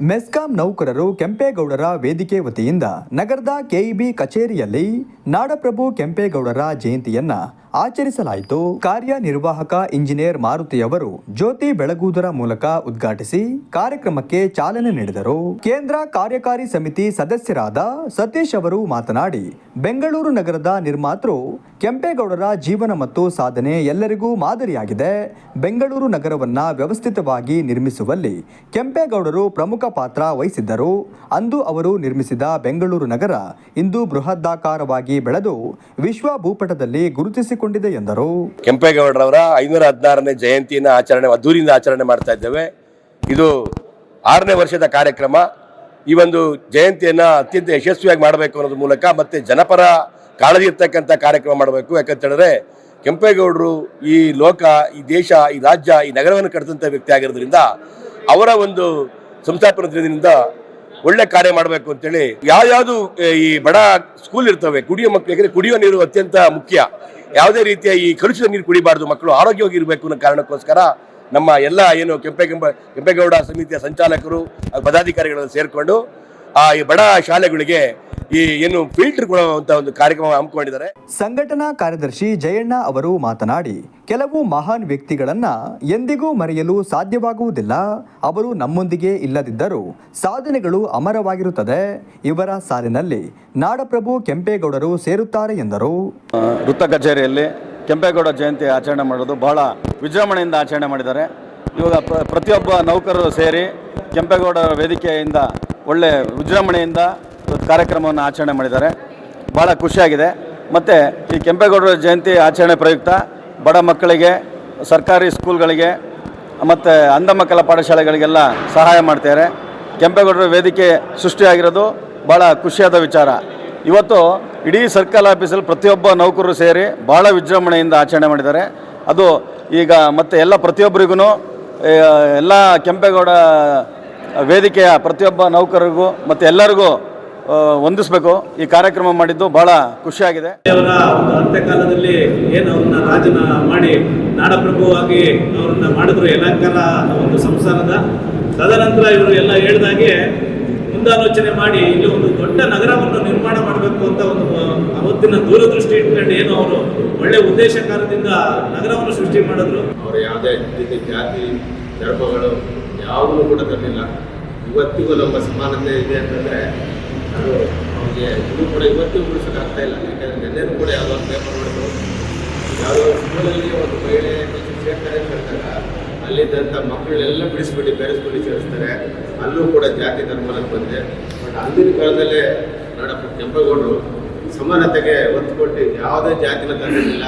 ಮೆಸ್ಕಾಂ ನೌಕರರು ಕೆಂಪೇಗೌಡರ ವೇದಿಕೆ ವತಿಯಿಂದ ನಗರದ ಕೆಇಬಿ ಕಚೇರಿಯಲ್ಲಿ ನಾಡಪ್ರಭು ಕೆಂಪೇಗೌಡರ ಜಯಂತಿಯನ್ನ ಆಚರಿಸಲಾಯಿತು. ಕಾರ್ಯನಿರ್ವಾಹಕ ಇಂಜಿನಿಯರ್ ಮಾರುತಿಯವರು ಜ್ಯೋತಿ ಬೆಳಗುವುದರ ಮೂಲಕ ಉದ್ಘಾಟಿಸಿ ಕಾರ್ಯಕ್ರಮಕ್ಕೆ ಚಾಲನೆ ನೀಡಿದರು. ಕೇಂದ್ರ ಕಾರ್ಯಕಾರಿ ಸಮಿತಿ ಸದಸ್ಯರಾದ ಸತೀಶ್ ಅವರು ಮಾತನಾಡಿ, ಬೆಂಗಳೂರು ನಗರದ ನಿರ್ಮಾತೃ ಕೆಂಪೇಗೌಡರ ಜೀವನ ಮತ್ತು ಸಾಧನೆ ಎಲ್ಲರಿಗೂ ಮಾದರಿಯಾಗಿದೆ. ಬೆಂಗಳೂರು ನಗರವನ್ನ ವ್ಯವಸ್ಥಿತವಾಗಿ ನಿರ್ಮಿಸುವಲ್ಲಿ ಕೆಂಪೇಗೌಡರು ಪ್ರಮುಖ ಪಾತ್ರ ವಹಿಸಿದ್ದರು. ಅಂದು ಅವರು ನಿರ್ಮಿಸಿದ ಬೆಂಗಳೂರು ನಗರ ಇಂದು ಬೃಹದಾಕಾರವಾಗಿ ಬೆಳೆದು ವಿಶ್ವ ಭೂಪಟದಲ್ಲಿ ಗುರುತಿಸಿಕೊಂಡಿದೆ ಎಂದರು. ಕೆಂಪೇಗೌಡರವರ ಐನೂರ ಹದಿನಾರನೇ ಜಯಂತಿಯನ್ನು ಆಚರಣೆ, ಅದ್ದೂರಿಯಿಂದ ಆಚರಣೆ ಮಾಡ್ತಾ ಇದ್ದೇವೆ. ಇದು ಆರನೇ ವರ್ಷದ ಕಾರ್ಯಕ್ರಮ. ಈ ಒಂದು ಜಯಂತಿಯನ್ನು ಅತ್ಯಂತ ಯಶಸ್ವಿಯಾಗಿ ಮಾಡಬೇಕು ಅನ್ನೋದ್ರ ಮೂಲಕ ಮತ್ತೆ ಜನಪರ ಕಾಳಜಿ ಇರ್ತಕ್ಕಂಥ ಕಾರ್ಯಕ್ರಮ ಮಾಡಬೇಕು. ಯಾಕಂತೇಳಿದ್ರೆ ಕೆಂಪೇಗೌಡರು ಈ ಲೋಕ, ಈ ದೇಶ, ಈ ರಾಜ್ಯ, ಈ ನಗರವನ್ನು ಕಟ್ಟಿದಂಥ ವ್ಯಕ್ತಿ ಆಗಿರೋದ್ರಿಂದ ಅವರ ಒಂದು ಸಂಸ್ಥಾಪನ ದಿನದಿಂದ ಒಳ್ಳೆ ಕಾರ್ಯ ಮಾಡಬೇಕು ಅಂತೇಳಿ ಯಾವ್ಯಾವುದು ಈ ಬಡ ಸ್ಕೂಲ್ ಇರ್ತವೆ, ಕುಡಿಯೋ ಮಕ್ಕಳಿಗೆ ಕುಡಿಯೋ ನೀರು ಅತ್ಯಂತ ಮುಖ್ಯ. ಯಾವುದೇ ರೀತಿಯ ಈ ಕಲುಷಿತ ನೀರು ಕುಡಿಬಾರ್ದು, ಮಕ್ಕಳು ಆರೋಗ್ಯವಾಗಿ ಇರಬೇಕು ಅನ್ನೋ ಕಾರಣಕ್ಕೋಸ್ಕರ ನಮ್ಮ ಎಲ್ಲ ಏನು ಕೆಂಪೇಗೌಡ ಕೆಂಪ ಕೆಂಪೇಗೌಡ ಸಮಿತಿಯ ಸಂಚಾಲಕರು ಪದಾಧಿಕಾರಿಗಳನ್ನು ಸೇರಿಕೊಂಡು ಆ ಈ ಬಡ ಶಾಲೆಗಳಿಗೆ ಈ ಏನು ಫಿಲ್ಟರ್ ಕೊಡುವಂತ ಒಂದು ಕಾರ್ಯಕ್ರಮ ಹಮ್ಮಿಕೊಂಡಿದ್ದಾರೆ. ಸಂಘಟನಾ ಕಾರ್ಯದರ್ಶಿ ಜಯಣ್ಣ ಅವರು ಮಾತನಾಡಿ ಕೆಲವು ಮಹಾನ್ ವ್ಯಕ್ತಿಗಳನ್ನ ಎಂದಿಗೂ ಮರೆಯಲು ಸಾಧ್ಯವಾಗುವುದಿಲ್ಲ. ಅವರು ನಮ್ಮೊಂದಿಗೆ ಇಲ್ಲದಿದ್ದರೂ ಸಾಧನೆಗಳು ಅಮರವಾಗಿರುತ್ತದೆ. ಇವರ ಸಾಲಿನಲ್ಲಿ ನಾಡಪ್ರಭು ಕೆಂಪೇಗೌಡರು ಸೇರುತ್ತಾರೆ ಎಂದರು. ವೃತ್ತ ಕಚೇರಿಯಲ್ಲಿ ಕೆಂಪೇಗೌಡ ಜಯಂತಿ ಆಚರಣೆ ಮಾಡೋದು ಬಹಳ ವಿಜೃಂಭಣೆಯಿಂದ ಆಚರಣೆ ಮಾಡಿದ್ದಾರೆ. ಇವಾಗ ಪ್ರ- ಪ್ರತಿಯೊಬ್ಬ ನೌಕರರು ಸೇರಿ ಕೆಂಪೇಗೌಡ ವೇದಿಕೆಯಿಂದ ಒಳ್ಳೆ ವಿಜೃಂಭಣೆಯಿಂದ ಕಾರ್ಯಕ್ರಮವನ್ನು ಆಚರಣೆ ಮಾಡಿದ್ದಾರೆ. ಭಾಳ ಖುಷಿಯಾಗಿದೆ. ಮತ್ತು ಈ ಕೆಂಪೇಗೌಡರ ಜಯಂತಿ ಆಚರಣೆ ಪ್ರಯುಕ್ತ ಬಡ ಮಕ್ಕಳಿಗೆ, ಸರ್ಕಾರಿ ಸ್ಕೂಲ್ಗಳಿಗೆ, ಮತ್ತು ಅಂಧ ಮಕ್ಕಳ ಪಾಠಶಾಲೆಗಳಿಗೆಲ್ಲ ಸಹಾಯ ಮಾಡ್ತಾರೆ ಕೆಂಪೇಗೌಡರ ವೇದಿಕೆ ಸೃಷ್ಟಿಯಾಗಿರೋದು ಭಾಳ ಖುಷಿಯಾದ ವಿಚಾರ. ಇವತ್ತು ಇಡೀ ಸರ್ಕಲ್ ಆಫೀಸಲ್ಲಿ ಪ್ರತಿಯೊಬ್ಬ ನೌಕರರು ಸೇರಿ ಭಾಳ ವಿಜೃಂಭಣೆಯಿಂದ ಆಚರಣೆ ಮಾಡಿದ್ದಾರೆ. ಅದು ಈಗ ಮತ್ತೆ ಎಲ್ಲ ಪ್ರತಿಯೊಬ್ಬರಿಗೂ ಎಲ್ಲ ಕೆಂಪೇಗೌಡ ವೇದಿಕೆಯ ಪ್ರತಿಯೊಬ್ಬ ನೌಕರರಿಗೂ ಮತ್ತು ಎಲ್ಲರಿಗೂ ಹೊಂದಿಸಬೇಕು ವಂದಿಸಬೇಕು. ಈ ಕಾರ್ಯಕ್ರಮ ಮಾಡಿದ್ದು ಬಹಳ ಖುಷಿಯಾಗಿದೆ. ಅವರ ಒಂದು ಅಂತ್ಯಕಾಲದಲ್ಲಿ ಏನು ಅವ್ರನ್ನ ರಾಜನ ಮಾಡಿ ನಾಡಪ್ರಭುವಾಗಿ ಅವ್ರನ್ನ ಮಾಡಿದ್ರು ಯಲಹಂಕರ ಒಂದು ಸಂಸಾರದ. ತದನಂತರ ಇವರು ಎಲ್ಲ ಹೇಳಿದಾಗೆ ಮುಂದಾಲೋಚನೆ ಮಾಡಿ ಇಲ್ಲಿ ಒಂದು ದೊಡ್ಡ ನಗರವನ್ನು ನಿರ್ಮಾಣ ಮಾಡಬೇಕು ಅಂತ ಒಂದು ಅವತ್ತಿನ ದೂರದೃಷ್ಟಿ ಇಟ್ಕೊಂಡು ಏನು ಅವರು ಒಳ್ಳೆ ಉದ್ದೇಶಕಾರದಿಂದ ನಗರವನ್ನು ಸೃಷ್ಟಿ ಮಾಡಿದ್ರು. ಅವರು ಯಾವುದೇ ರೀತಿ ಜಾತಿ ಧರ್ಮಗಳು ಯಾವುದೂ ಕೂಡ ತರಲಿಲ್ಲ ಇವತ್ತಿಗೂ ನಮ್ಮ ಸಮಾನತೆ ಇದೆ ಅಂತಂದರೆ ಅದು ಅವ್ರಿಗೆ ಇದು ಕೂಡ ಇವತ್ತಿಗೂ ಉಳಿಸೋಕ್ಕಾಗ್ತಾ ಇಲ್ಲ. ಯಾಕಂದರೆ ನೆನ್ನೆನೂ ಕೂಡ ಯಾವುದೋ ಒಂದು ಪೇಪರ್ ನೋಡಿದ್ರು. ಯಾವುದೋ ಸ್ಕೂಲಲ್ಲಿ ಒಂದು ಮಹಿಳೆ ಸೇರ್ತಾರೆ ಅಂತ ಹೇಳಿದಾಗ ಅಲ್ಲಿದ್ದಂಥ ಮಕ್ಕಳನ್ನೆಲ್ಲ ಬಿಡಿಸ್ಬಿಟ್ಟು ಬೇರೆ ಸ್ಕೂಲಿಗೆ ಸೇರಿಸ್ತಾರೆ. ಅಲ್ಲೂ ಕೂಡ ಜಾತಿ ಧರ್ಮಕ್ಕೆ ಬಂದೆ ಬಂದಿದೆ. ಬಟ್ ಅಂದಿನ ಕಾಲದಲ್ಲೇ ನೋಡಪ್ಪ ಕೆಂಪೇಗೌಡರು ಸಮಾನತೆಗೆ ಒತ್ತು ಕೊಟ್ಟು ಯಾವುದೇ ಜಾತಿನ ತರಲಿಲ್ಲ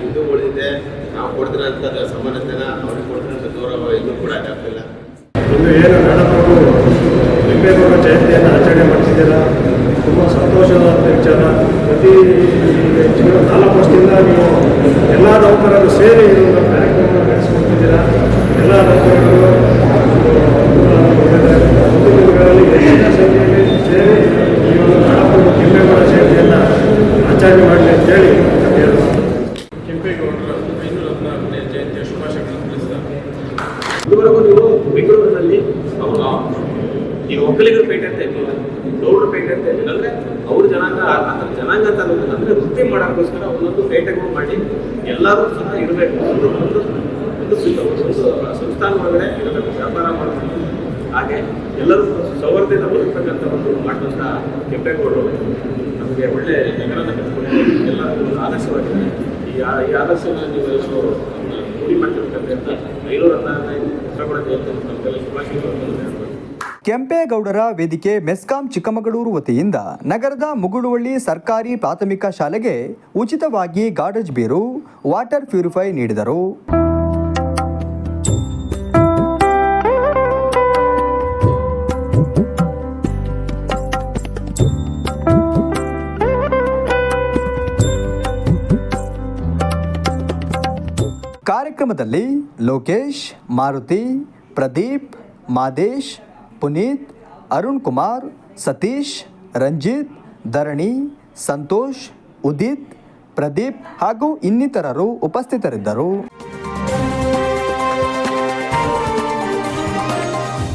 ಹಿಂದೂ ಉಳಿದಿದೆ. ನಾವು ಕೊಡ್ತಿರೋಂಥದ್ದು ಸಮಾನತೆನ ಅವ್ರಿಗೆ ಕೊಡ್ತಿರೋಂಥ ಗೌರವ ಇನ್ನೂ ಕೂಡ ಆಗ್ತಿಲ್ಲ ಇಂದು ಏನು ನಾಡಪ್ರಭು ಲಿಂಗೇಗೌಡ ಜಯಂತಿಯನ್ನು ಆಚರಣೆ ಮಾಡ್ತಿದ್ದೀರಾ ತುಂಬ ಸಂತೋಷವಾದ ವಿಚಾರ ಪ್ರತಿ ಜೀವನ ನಾಲ್ಕು ವರ್ಷದಿಂದ ನೀವು ಎಲ್ಲ ನೌಕರರು ಸೇರಿ ಇರುವಂಥ ಕಾರ್ಯಕ್ರಮವನ್ನು ನಡೆಸಿಕೊಡ್ತಿದ್ದೀರಾ ಎಲ್ಲ ನೌಕರರು ಮುಂದಿನ ದಿನಗಳಲ್ಲಿ ಹೆಚ್ಚಿನ ಸಂಖ್ಯೆಯಲ್ಲಿ ಸೇರಿ ಈ ಒಂದು ನಾಡಪ್ರಭು ಕೆಂಪೇಗೌಡ ಜಯಂತಿಯನ್ನು ಆಚರಣೆ ಮಾಡಲಿ ಅಂತೇಳಿ ಹೇಳ್ಬೋದು ಕೆಂಪೇಗೌಡರ ಐನೂರ ಹದಿನಾರನೇ ಜಯಂತಿಯ ಶುಭಾಶಯಗಳನ್ನು ತಿಳಿಸಿದ್ದಾರೆ ಇದುವರೆಗೂ ನೀವು ಬೆಂಗಳೂರಿನಲ್ಲಿ ಅವರು ಈಗ ಒಕ್ಕಲಿಗರ ಪೇಟೆ ಅಂತ ಇರಲಿಲ್ಲ. ಗೌಡ್ರ ಪೇಟೆ ಅಂತ ಇರಲಿಲ್ಲ. ಅಂದ್ರೆ ಅವ್ರ ಜನಾಂಗ, ಅಂದ್ರೆ ಜನಾಂಗ ಅಂತ ಅನ್ನೋದು ಅಂದ್ರೆ ವೃತ್ತಿ ಮಾಡೋಕ್ಕೋಸ್ಕರ ಒಂದೊಂದು ಪೇಟೆಗಳು ಮಾಡಿ ಎಲ್ಲರೂ ಸಹ ಇರಬೇಕು. ಒಂದು ಒಂದು ಒಂದು ಸಂಸ್ಥಾನ ಒಳಗಡೆ ಇರಬೇಕು, ವ್ಯಾಪಾರ ಮಾಡಬೇಕು ಹಾಗೆ ಎಲ್ಲರೂ ಸೌಹಾರ್ದದಿಂದ ಬದುಕ್ತಕ್ಕಂಥ ಒಂದು ಮಾಡುವಂಥ ಕೆಂಪೇಗೌಡರು ನಮಗೆ ಒಳ್ಳೆ ಕಟ್ಕೊಂಡು ಎಲ್ಲ ಒಂದು ಆದರ್ಶವಾಗಿದೆ. ಈ ಈ ಆದರ್ಶನ ನೀವೆಲ್ಲರೂ ರೂಢಿ ಮಾಡಿರ್ತಕ್ಕಂಥ ಅಂತ ನಮಗೆಲ್ಲ ಶುಭಾಶಯಗಳನ್ನು ಹೇಳ್ಬೋದು ಕೆಂಪೇಗೌಡರ ವೇದಿಕೆ ಮೆಸ್ಕಾಂ ಚಿಕ್ಕಮಗಳೂರು ವತಿಯಿಂದ ನಗರದ ಮುಗುಳುವಳ್ಳಿ ಸರ್ಕಾರಿ ಪ್ರಾಥಮಿಕ ಶಾಲೆಗೆ ಉಚಿತವಾಗಿ ಗಾರ್ಡೇಜ್ ಬೀರು, ವಾಟರ್ ಪ್ಯೂರಿಫೈ ನೀಡಿದರು. ಕಾರ್ಯಕ್ರಮದಲ್ಲಿ ಲೋಕೇಶ್, ಮಾರುತಿ, ಪ್ರದೀಪ್, ಮಾದೇಶ್ ಪುನೀತ್ ಅರುಣ್ ಕುಮಾರ್ ಸತೀಶ್ ರಂಜಿತ್ ಧರಣಿ ಸಂತೋಷ್ ಉದಿತ್ ಪ್ರದೀಪ್ ಹಾಗೂ ಇನ್ನಿತರರು ಉಪಸ್ಥಿತರಿದ್ದರು.